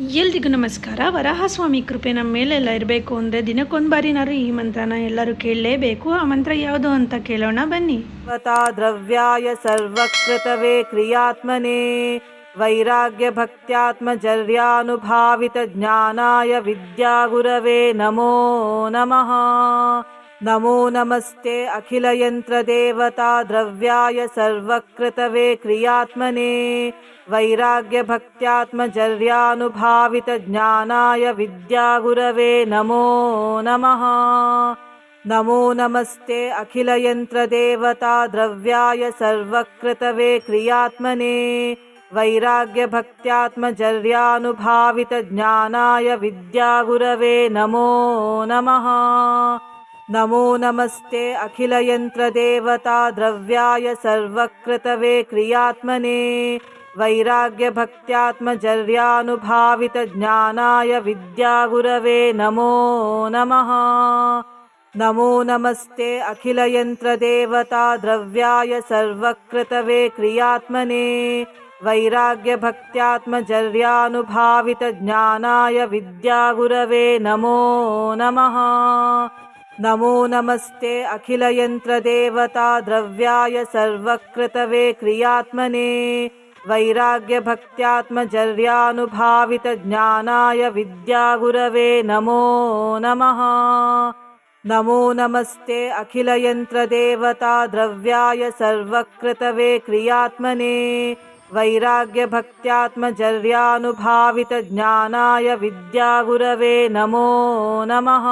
ಎಲ್ರಿಗೂ ನಮಸ್ಕಾರ. ವರಾಹಸ್ವಾಮಿ ಕೃಪೆ ನಮ್ಮ ಮೇಲೆಲ್ಲ ಇರಬೇಕು ಅಂದರೆ ದಿನಕ್ಕೊಂದು ಬಾರಿನಾರು ಈ ಮಂತ್ರನ ಎಲ್ಲರೂ ಕೇಳಲೇಬೇಕು. ಆ ಮಂತ್ರ ಯಾವುದು ಅಂತ ಕೇಳೋಣ, ಬನ್ನಿ. ದ್ರವ್ಯಾಯ ಸರ್ವಕೃತವೇ ಕ್ರಿಯಾತ್ಮನೇ. ವೈರಾಗ್ಯ ಭಕ್ತ್ಯಾತ್ಮ ಜರ್ಯಾನುಭಾವಿತ ಜ್ಞಾನಾಯ ವಿದ್ಯಾಗುರವೇ ನಮೋ ನಮಃ. नमो नमस्ते अखिलयन्त्रदेवता द्रव्याय सर्वकृतवे क्रियात्मने वैराग्यभक्त्यात्मजर्यानुभावितज्ञानाय विद्यागुरवे नमो नमः। नमो नमस्ते अखिलयन्त्रदेवता द्रव्याय सर्वकृतवे क्रियात्मने वैराग्यभक्त्यात्मजर्यानुभावितज्ञानाय विद्यागुरवे नमो नमः नमो नमस्ते अखिलयन्त्रदेवता द्रव्याय सर्वकृतवे क्रियात्मने वैराग्यभक्त्यात्मजर्यानुभावितज्ञानाय विद्यागुरवे नमो नमः। नमो नमस्ते अखिलयन्त्रदेवता द्रव्याय सर्वकृतवे क्रियात्मने वैराग्यभक्त्यात्मजर्यानुभावितज्ञानाय विद्यागुरवे नमो नमः नमो नमस्ते अखिलयन्त्रदेवता द्रव्याय सर्वकृतवे क्रियात्मने वैराग्यभक्त्यात्मजर्यानुभावितज्ञानाय विद्यागुरवे नमो नमः। नमो नमस्ते अखिलयन्त्रदेवता द्रव्याय सर्वकृतवे क्रियात्मने वैराग्यभक्त्यात्मजर्यानुभावितज्ञानाय विद्यागुरवे नमो नमः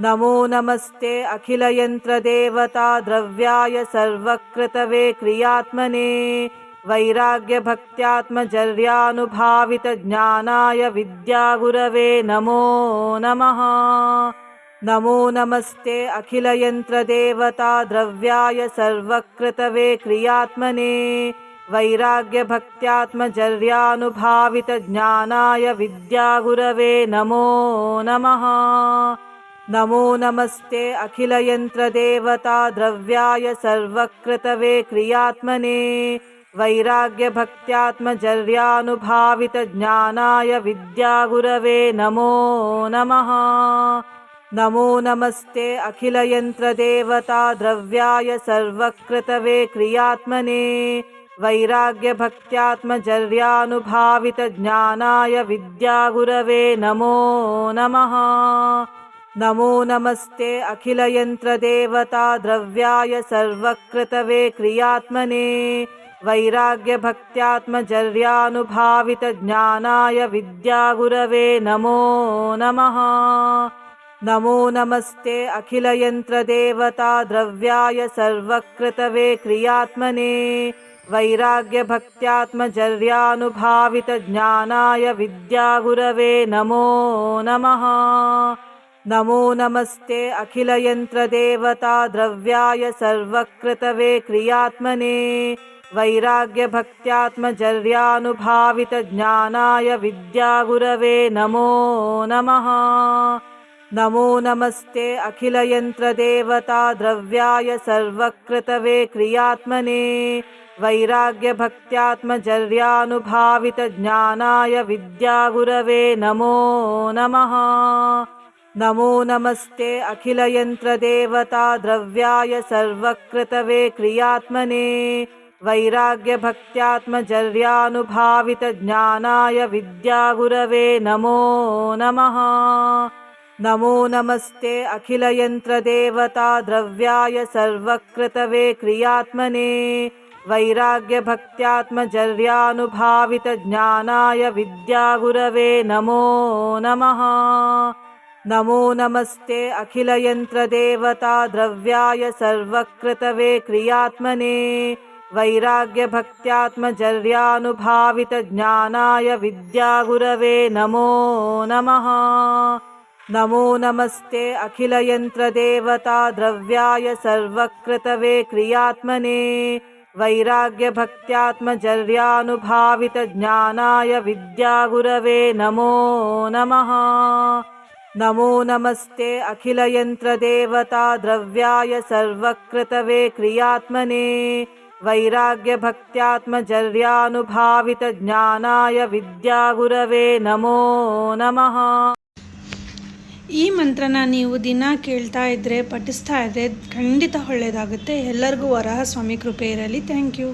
नमो नमस्ते अखिलयन्त्रदेवता द्रव्याय सर्वकृतवे क्रियात्मने वैराग्यभक्त्यात्मजर्यानुभावितज्ञानाय विद्यागुरवे नमो नमः। नमो नमस्ते अखिलयन्त्रदेवता द्रव्याय सर्वकृतवे क्रियात्मने वैराग्यभक्त्यात्मजर्यानुभावितज्ञानाय विद्यागुरवे नमो नमः नमो नमस्ते अखिलयन्त्रदेवता द्रव्याय सर्वकृतवे क्रियात्मने वैराग्यभक्त्यात्मजर्यानुभावितज्ञानाय विद्यागुरवे नमो नमः। नमो नमस्ते अखिलयन्त्रदेवता द्रव्याय सर्वकृतवे क्रियात्मने वैराग्यभक्त्यात्मजर्यानुभावितज्ञानाय विद्यागुरवे नमो नमः नमो नमस्ते अखिलयन्त्रदेवता द्रव्याय सर्वकृतवे क्रियात्मने वैराग्यभक्त्यात्मजर्यानुभावितज्ञानाय विद्यागुरवे नमो नमः। नमो नमस्ते अखिलयन्त्रदेवता द्रव्याय सर्वकृतवे क्रियात्मने वैराग्यभक्त्यात्मजर्यानुभावितज्ञानाय विद्यागुरवे नमो नमः नमो नमस्ते अखिलयन्त्रदेवता द्रव्याय सर्वकृतवे क्रियात्मने वैराग्यभक्त्यात्मजर्यानुभावितज्ञानाय विद्यागुरवे नमो नमः। नमो नमस्ते अखिलयन्त्रदेवता द्रव्याय सर्वकृतवे क्रियात्मने वैराग्यभक्त्यात्मजर्यानुभावितज्ञानाय विद्यागुरवे नमो नमः नमो नमस्ते अखिलयन्त्रदेवता द्रव्याय सर्वकृतवे क्रियात्मने वैराग्यभक्त्यात्मजर्यानुभावितज्ञानाय विद्यागुरवे नमो नमः। नमो नमस्ते अखिलयन्त्रदेवता द्रव्याय सर्वकृतवे क्रियात्मने वैराग्यभक्त्यात्मजर्यानुभावितज्ञानाय विद्यागुरवे नमो नमः नमो नमस्ते अखिलयन्त्रदेवता द्रव्याय सर्वकृतवे क्रियात्मने वैराग्यभक्त्यात्मजर्यानुभावितज्ञानाय विद्यागुरवे नमो नमः। नमो नमस्ते अखिलयन्त्रदेवता द्रव्याय सर्वकृतवे क्रियात्मने वैराग्यभक्त्यात्मजर्यानुभावितज्ञानाय विद्यागुरवे नमो नमः नमो नमस्ते अखिलयन्त्रदेवता द्रव्याय सर्वकृतवे क्रियात्मने वैराग्यभक्त्यात्मचर्यानुभावितज्ञानाय विद्यागुरवे नमो नमः ಈ ಮಂತ್ರನ ನೀವು ದಿನ ಕೇಳ್ತಾ ಇದ್ದರೆ ಪಠಿಸ್ತಾ ಇದ್ದರೆ ಖಂಡಿತ ಒಳ್ಳೆಯದಾಗುತ್ತೆ ಎಲ್ಲರಿಗೂ ವರಹ ಸ್ವಾಮಿ ಕೃಪೆ ಇರಲಿ ಥ್ಯಾಂಕ್ ಯು